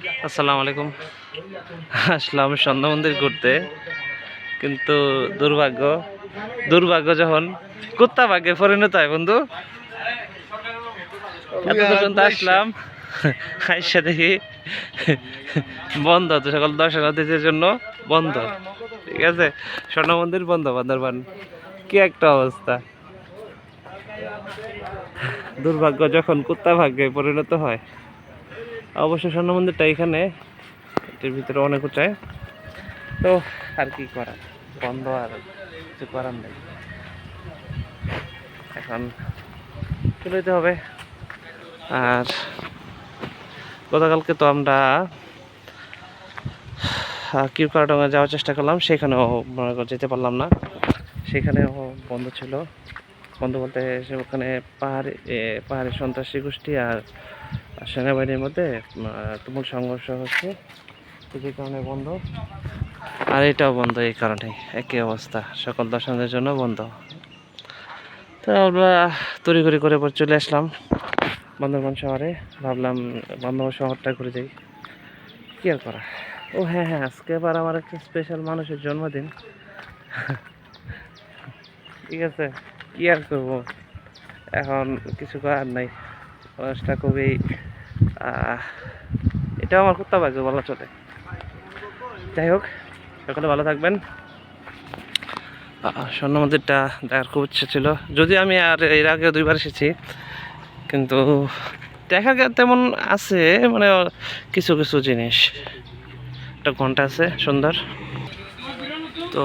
আসসালামু আলাইকুম। আসলাম সন্ধ্যা মন্দির ঘুরতে। কিন্তু দুর্ভাগ্য দুর্ভাগ্য যখন কুত্তা ভাগ্যে পরিণত হয় বন্ধু। এত পর্যন্ত আসলাম। আইসা দেখি বন্ধ তো সকল দর্শনার্থীদের জন্য বন্ধ। ঠিক আছে? স্বর্ণ মন্দির বন্ধ বান্দরবান। কি একটা অবস্থা। দুর্ভাগ্য যখন কুত্তা ভাগ্যে পরিণত হয়। অবশ্য স্বর্ণ মন্দিরটা এখানে, এটির ভিতরে অনেক উঁচায়। তো আর কি করার? বন্ধ আর কিছু করার নেই। এখন চলে যেতে হবে। আর গতকালকে তো আমরা কিউকারডঙ্গা যাওয়ার চেষ্টা করলাম, সেখানেও করো যেতে পারলাম না। সেখানেও বন্ধ ছিল। বন্ধ বলতে সে ওখানে পাহাড়ি পাহাড়ি সন্ত্রাসী গোষ্ঠী আর সেনাবাহিনীর মধ্যে তুমুল সংঘর্ষ হচ্ছে। যে কারণে বন্ধ। আর এটাও বন্ধ, এই কারণে একই অবস্থা। সকল দর্শকদের জন্য বন্ধ। তো আমরা তড়িঘড়ি করে পর চলে আসলাম বান্দরবান শহরে। ভাবলাম বান্দরবান শহরটা ঘুরে যাই। কি আর করা ও হ্যাঁ হ্যাঁ আজকে আবার আমার একটা স্পেশাল মানুষের জন্মদিন। ঠিক আছে, কি আর করব? এখন কিছু করার নাই। মানুষটা খুবই এটাও আমার কুত্তা ভাগ্য বলা চলে। যাই হোক, সকলে ভালো থাকবেন। স্বর্ণ মন্দিরটা দেখার খুব ইচ্ছে ছিল। যদি আমি আর এর আগে দুইবার এসেছি, কিন্তু দেখা তেমন আছে মানে কিছু কিছু জিনিস। একটা ঘণ্টা আছে, সুন্দর। তো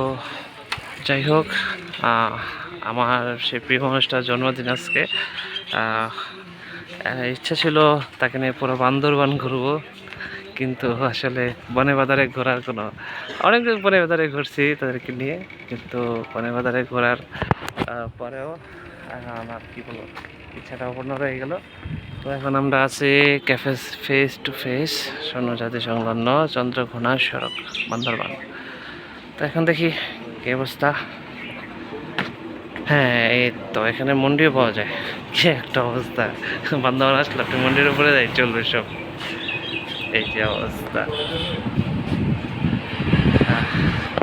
যাই হোক আমার সেই প্রিয় মানুষটার জন্মদিন আজকে। ইচ্ছা ছিল তাকে নিয়ে পুরো বান্দরবান ঘুরবো, কিন্তু আসলে বনে বাজারে ঘোরার কোনো, অনেক বনে বাজারে ঘুরছি তাদেরকে নিয়ে, কিন্তু বনে বাজারে ঘোরার পরেও আমার কি বলব, ইচ্ছাটা অপূর্ণ রয়ে গেল। তো এখন আমরা আছি ক্যাফে ফেস টু ফেস স্বর্ণজাতি সংলগ্ন চন্দ্রঘোনা সড়ক, বান্দরবান। তো এখন দেখি কি অবস্থা। হ্যাঁ এই তো, এখানে মন্ডিও পাওয়া যায়। কি একটা অবস্থা। বান্দরবান আসলে আপনি মন্ডির উপরে যাই, চলবে সব। এই যে অবস্থা।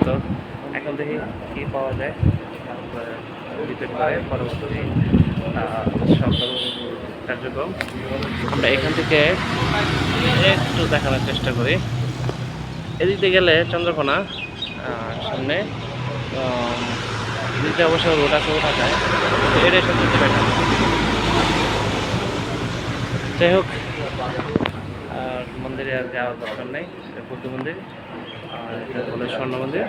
তো এখন দেখি কি পাওয়া যায়। পরবর্তী সকল কার্যক্রম। আমরা এখান থেকে একটু দেখানোর চেষ্টা করি। এদিক গেলে চন্দ্রকোনা সামনে এদিকে অবশ্য রোড আছে ওঠা যায় এটাই সবচেয়ে বেটার যাই হোক, আর মন্দিরে আর যাওয়ার দরকার নেই বুদ্ধ মন্দির, আর এটা বলে স্বর্ণ মন্দির।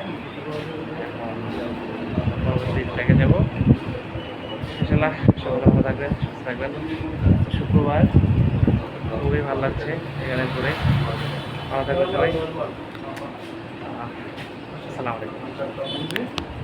পরবর্তী ট্রেকে যাব ইনশাল্লাহ সকলে ভালো থাকবেন, সুস্থ থাকবেন। শুক্রবার, খুবই ভালো লাগছে এখানে ঘুরে। ভালো থাকবেন সবাই। আসসালামু আলাইকুম।